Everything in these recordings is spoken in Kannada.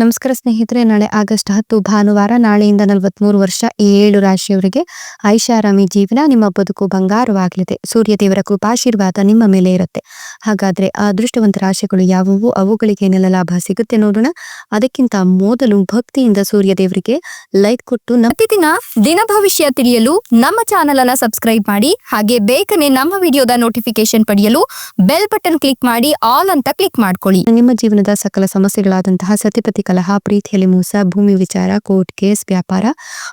ನಮಸ್ಕಾರ ಸ್ನೇಹಿತರೆ ನಾಳೆ ಆಗಸ್ಟ್ ಹತ್ತು ಭಾನುವಾರ ನಾಳೆಯಿಂದ ನಲವತ್ಮೂರು ವರ್ಷ ಏಳು ರಾಶಿಯವರಿಗೆ ಐಷಾರಾಮಿ ಜೀವನ ನಿಮ್ಮ ಬದುಕು ಬಂಗಾರವಾಗಲಿದೆ. ಸೂರ್ಯ ದೇವರ ಕೃಪಾಶೀರ್ವಾದ ನಿಮ್ಮ ಮೇಲೆ ಇರುತ್ತೆ. ಹಾಗಾದ್ರೆ ಆ ಅದೃಷ್ಟವಂತ ರಾಶಿಗಳು ಯಾವುವು? ಅವುಗಳಿಗೆ ಏನೆಲ್ಲ ಲಾಭ ಸಿಗುತ್ತೆ ನೋಡೋಣ. ಅದಕ್ಕಿಂತ ಮೊದಲು ಭಕ್ತಿಯಿಂದ ಸೂರ್ಯ ದೇವರಿಗೆ ಲೈಕ್ ಕೊಟ್ಟು ಪ್ರತಿದಿನ ದಿನ ಭವಿಷ್ಯ ತಿಳಿಯಲು ನಮ್ಮ ಚಾನೆಲ್ ಅನ್ನು ಸಬ್ಸ್ಕ್ರೈಬ್ ಮಾಡಿ ಹಾಗೆ ಬೇಗನೆ ನಮ್ಮ ವಿಡಿಯೋದ ನೋಟಿಫಿಕೇಶನ್ ಪಡೆಯಲು ಬೆಲ್ ಬಟನ್ ಕ್ಲಿಕ್ ಮಾಡಿ ಆಲ್ ಅಂತ ಕ್ಲಿಕ್ ಮಾಡ್ಕೊಳ್ಳಿ. ನಿಮ್ಮ ಜೀವನದ ಸಕಲ ಸಮಸ್ಯೆಗಳಾದಂತಹ ಸತಿಪತಿ ಕಲಹ, ಪ್ರೀತಿಯಲ್ಲಿ ಮೋಸ, ಭೂಮಿ ವಿಚಾರ, ಕೋರ್ಟ್ ಕೇಸ್, ವ್ಯಾಪಾರ,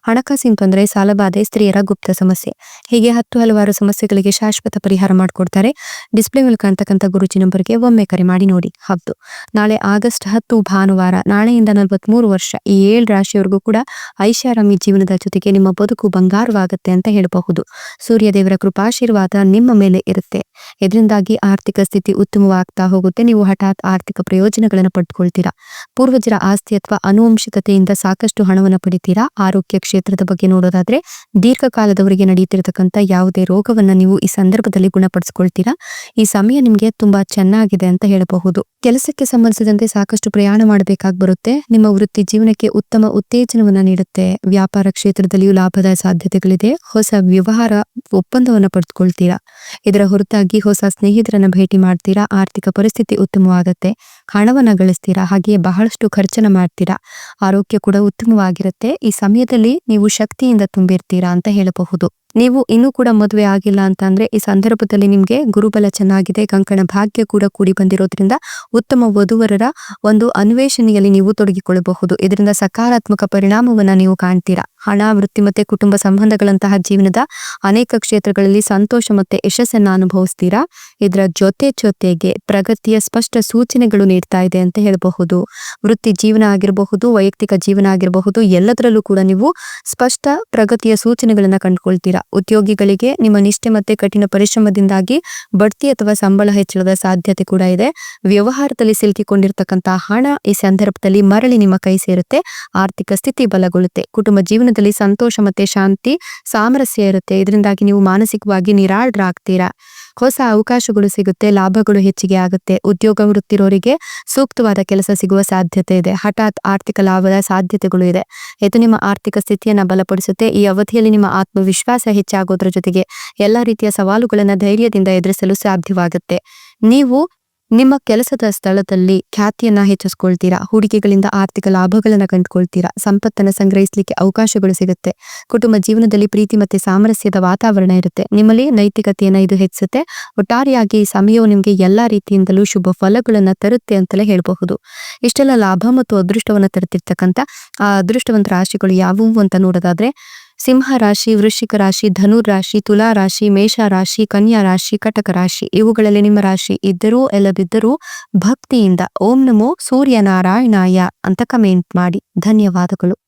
ಹಣಕಾಸಿನ ತೊಂದರೆ ಸಾಲಬಾಧೆ ಸ್ತ್ರೀಯರ ಗುಪ್ತ ಸಮಸ್ಯೆ. ಹೀಗೆ ಹತ್ತು ಹಲವಾರು ಸಮಸ್ಯೆಗಳಿಗೆ ಶಾಶ್ವತ ಪರಿಹಾರ ಮಾಡಿಕೊಡ್ತಾರೆ. ಡಿಸ್ಪ್ಲೇ ಮೂಲಕ ಅಂತಕ್ಕಂಥ ಗುರುಜಿ ನಂಬರ್ಗೆ ಒಮ್ಮೆ ಕರೆ ಮಾಡಿ ನೋಡಿ. ಹೌದು. ನಾಳೆ ಆಗಸ್ಟ್ ಹತ್ತು, ಭಾನುವಾರ, ನಾಳೆಯಿಂದ ನಲವತ್ಮೂರು ವರ್ಷ, ಈ ಏಳು ರಾಶಿಯವರೆಗೂ ಕೂಡ ಐಷಾರಾಮಿ ಜೀವನದ ಜೊತೆಗೆ ನಿಮ್ಮ ಬದುಕು ಬಂಗಾರವಾಗುತ್ತೆ ಅಂತ ಹೇಳಬಹುದು. ಸೂರ್ಯ ದೇವರ ಕೃಪಾಶೀರ್ವಾದ ನಿಮ್ಮ ಮೇಲೆ ಇರುತ್ತೆ. ಇದರಿಂದಾಗಿ ಆರ್ಥಿಕ ಸ್ಥಿತಿ ಉತ್ತಮವಾಗ್ತಾ ಹೋಗುತ್ತೆ. ನೀವು ಹಠಾತ್ ಆರ್ಥಿಕ ಪ್ರಯೋಜನಗಳನ್ನು ಪಡ್ಕೊಳ್ತೀರಾ. ಪೂರ್ವಜರ ಆಸ್ತಿ ಅಥವಾ ಅನುವಂಶಿಕತೆಯಿಂದ ಸಾಕಷ್ಟು ಹಣವನ್ನು ಪಡಿತೀರಾ? ಆರೋಗ್ಯ ಕ್ಷೇತ್ರದ ಬಗ್ಗೆ ನೋಡೋದಾದ್ರೆ, ದೀರ್ಘಕಾಲದವರೆಗೆ ನಡೆಯುತ್ತಿರತಕ್ಕಂಥ ಯಾವುದೇ ರೋಗವನ್ನ ನೀವು ಈ ಸಂದರ್ಭದಲ್ಲಿ ಗುಣಪಡಿಸ್ಕೊಳ್ತೀರಾ? ಈ ಸಮಯ ನಿಮಗೆ ತುಂಬಾ ಚೆನ್ನಾಗಿದೆ ಅಂತ ಹೇಳಬಹುದು. ಕೆಲಸಕ್ಕೆ ಸಂಬಂಧಿಸಿದಂತೆ ಸಾಕಷ್ಟು ಪ್ರಯಾಣ ಮಾಡಬೇಕಾಗಿ ಬರುತ್ತೆ. ನಿಮ್ಮ ವೃತ್ತಿ ಜೀವನಕ್ಕೆ ಉತ್ತಮ ಉತ್ತೇಜನವನ್ನ ನೀಡುತ್ತೆ. ವ್ಯಾಪಾರ ಕ್ಷೇತ್ರದಲ್ಲಿಯೂ ಲಾಭದ ಸಾಧ್ಯತೆಗಳಿದೆ. ಹೊಸ ವ್ಯವಹಾರ ಒಪ್ಪಂದವನ್ನ ಪಡೆದುಕೊಳ್ತೀರಾ ಇದರ ಹೊರತಾಗಿ ಹೊಸ ಸ್ನೇಹಿತರನ್ನ ಭೇಟಿ ಮಾಡ್ತೀರಾ? ಆರ್ಥಿಕ ಪರಿಸ್ಥಿತಿ ಉತ್ತಮವಾಗುತ್ತೆ. ಹಣವನ್ನ ಗಳಿಸ್ತೀರಾ? ಹಾಗೆಯೇ ಬಹಳಷ್ಟು ಖರ್ಚನ ಮಾಡ್ತೀರಾ? ಆರೋಗ್ಯ ಕೂಡ ಉತ್ತಮವಾಗಿರುತ್ತೆ. ಈ ಸಮಯದಲ್ಲಿ ನೀವು ಶಕ್ತಿಯಿಂದ ತುಂಬಿರ್ತೀರಾ ಅಂತ ಹೇಳಬಹುದು. ನೀವು ಇನ್ನೂ ಕೂಡ ಮದುವೆ ಆಗಿಲ್ಲ ಅಂತ ಅಂದ್ರೆ ಈ ಸಂದರ್ಭದಲ್ಲಿ ನಿಮ್ಗೆ ಗುರುಬಲ ಚೆನ್ನಾಗಿದೆ. ಕಂಕಣ ಭಾಗ್ಯ ಕೂಡ ಕೂಡಿ ಬಂದಿರೋದ್ರಿಂದ ಉತ್ತಮ ವಧುವರರ ಒಂದು ಅನ್ವೇಷಣೆಯಲ್ಲಿ ನೀವು ತೊಡಗಿಕೊಳ್ಳಬಹುದು. ಇದರಿಂದ ಸಕಾರಾತ್ಮಕ ಪರಿಣಾಮವನ್ನ ನೀವು ಕಾಣ್ತೀರಾ? ಹಣ, ವೃತ್ತಿ ಮತ್ತೆ ಕುಟುಂಬ ಸಂಬಂಧಗಳಂತಹ ಜೀವನದ ಅನೇಕ ಕ್ಷೇತ್ರಗಳಲ್ಲಿ ಸಂತೋಷ ಮತ್ತೆ ಯಶಸ್ಸನ್ನ ಅನುಭವಿಸ್ತೀರಾ? ಇದರ ಜೊತೆ ಜೊತೆಗೆ ಪ್ರಗತಿಯ ಸ್ಪಷ್ಟ ಸೂಚನೆಗಳು ನೀಡ್ತಾ ಇದೆ ಅಂತ ಹೇಳಬಹುದು. ವೃತ್ತಿ ಜೀವನ ಆಗಿರಬಹುದು, ವೈಯಕ್ತಿಕ ಜೀವನ ಆಗಿರಬಹುದು, ಎಲ್ಲದರಲ್ಲೂ ಕೂಡ ನೀವು ಸ್ಪಷ್ಟ ಪ್ರಗತಿಯ ಸೂಚನೆಗಳನ್ನ ಕಂಡುಕೊಳ್ತೀರಾ? ಉದ್ಯೋಗಿಗಳಿಗೆ ನಿಮ್ಮ ನಿಷ್ಠೆ ಮತ್ತೆ ಕಠಿಣ ಪರಿಶ್ರಮದಿಂದಾಗಿ ಬಡ್ತಿ ಅಥವಾ ಸಂಬಳ ಹೆಚ್ಚಳದ ಸಾಧ್ಯತೆ ಕೂಡ ಇದೆ. ವ್ಯವಹಾರದಲ್ಲಿ ಸಿಲುಕಿಕೊಂಡಿರ್ತಕ್ಕಂತಹ ಹಣ ಈ ಸಂದರ್ಭದಲ್ಲಿ ಮರಳಿ ನಿಮ್ಮ ಕೈ ಸೇರುತ್ತೆ, ಆರ್ಥಿಕ ಸ್ಥಿತಿ ಬಲಗೊಳ್ಳುತ್ತೆ, ಕುಟುಂಬ ಜೀವನದಲ್ಲಿ ಸಂತೋಷ ಮತ್ತೆ ಶಾಂತಿ, ಸಾಮರಸ್ಯ ಇರುತ್ತೆ. ಇದರಿಂದಾಗಿ ನೀವು ಮಾನಸಿಕವಾಗಿ ನಿರಾಳರಾಗ್ತೀರಾ? ಹೊಸ ಅವಕಾಶಗಳು ಸಿಗುತ್ತೆ, ಲಾಭಗಳು ಹೆಚ್ಚಿಗೆ ಆಗುತ್ತೆ. ಉದ್ಯೋಗ ವೃತ್ತಿರೋರಿಗೆ ಸೂಕ್ತವಾದ ಕೆಲಸ ಸಿಗುವ ಸಾಧ್ಯತೆ ಇದೆ. ಹಠಾತ್ ಆರ್ಥಿಕ ಲಾಭದ ಸಾಧ್ಯತೆಗಳು ಇದೆ. ಇದು ನಿಮ್ಮ ಆರ್ಥಿಕ ಸ್ಥಿತಿಯನ್ನ ಬಲಪಡಿಸುತ್ತೆ. ಈ ಅವಧಿಯಲ್ಲಿ ನಿಮ್ಮ ಆತ್ಮವಿಶ್ವಾಸ ಹೆಚ್ಚಾಗೋದ್ರ ಜೊತೆಗೆ ಎಲ್ಲಾ ರೀತಿಯ ಸವಾಲುಗಳನ್ನ ಧೈರ್ಯದಿಂದ ಎದುರಿಸಲು ಸಾಧ್ಯವಾಗುತ್ತೆ. ನೀವು ನಿಮ್ಮ ಕೆಲಸದ ಸ್ಥಳದಲ್ಲಿ ಖ್ಯಾತಿಯನ್ನ ಹೆಚ್ಚಿಸ್ಕೊಳ್ತೀರಾ? ಹೂಡಿಕೆಗಳಿಂದ ಆರ್ಥಿಕ ಲಾಭಗಳನ್ನ ಕಂಡುಕೊಳ್ತೀರಾ? ಸಂಪತ್ತನ್ನ ಸಂಗ್ರಹಿಸಲಿಕ್ಕೆ ಅವಕಾಶಗಳು ಸಿಗುತ್ತೆ. ಕುಟುಂಬ ಜೀವನದಲ್ಲಿ ಪ್ರೀತಿ ಮತ್ತೆ ಸಾಮರಸ್ಯದ ವಾತಾವರಣ ಇರುತ್ತೆ. ನಿಮ್ಮಲ್ಲಿ ನೈತಿಕತೆಯನ್ನ ಇದು ಹೆಚ್ಚಿಸುತ್ತೆ. ಒಟ್ಟಾರೆಯಾಗಿ ಸಮಯವು ನಿಮಗೆ ಎಲ್ಲಾ ರೀತಿಯಿಂದಲೂ ಶುಭ ಫಲಗಳನ್ನ ತರುತ್ತೆ ಅಂತಲೇ ಹೇಳಬಹುದು. ಇಷ್ಟೆಲ್ಲ ಲಾಭ ಮತ್ತು ಅದೃಷ್ಟವನ್ನ ತರುತ್ತಿರ್ತಕ್ಕಂಥ ಆ ಅದೃಷ್ಟವಂತ ರಾಶಿಗಳು ಯಾವುವು ಅಂತ ನೋಡೋದಾದ್ರೆ ಸಿಂಹ ರಾಶಿ, ವೃಶ್ಚಿಕ ರಾಶಿ ಧನುರ್ ರಾಶಿ, ತುಲಾ ರಾಶಿ, ಮೇಷ ರಾಶಿ, ಕನ್ಯಾ ರಾಶಿ, ಕಟಕ ರಾಶಿ, ಇವುಗಳಲ್ಲಿ ನಿಮ್ಮ ರಾಶಿ ಇದ್ದರೂ ಎಲ್ಲದಿದ್ದರೂ ಭಕ್ತಿಯಿಂದ ಓಂ ನಮೋ ಸೂರ್ಯನಾರಾಯಣಾಯ ಅಂತ ಕಮೆಂಟ್ ಮಾಡಿ. ಧನ್ಯವಾದಗಳು.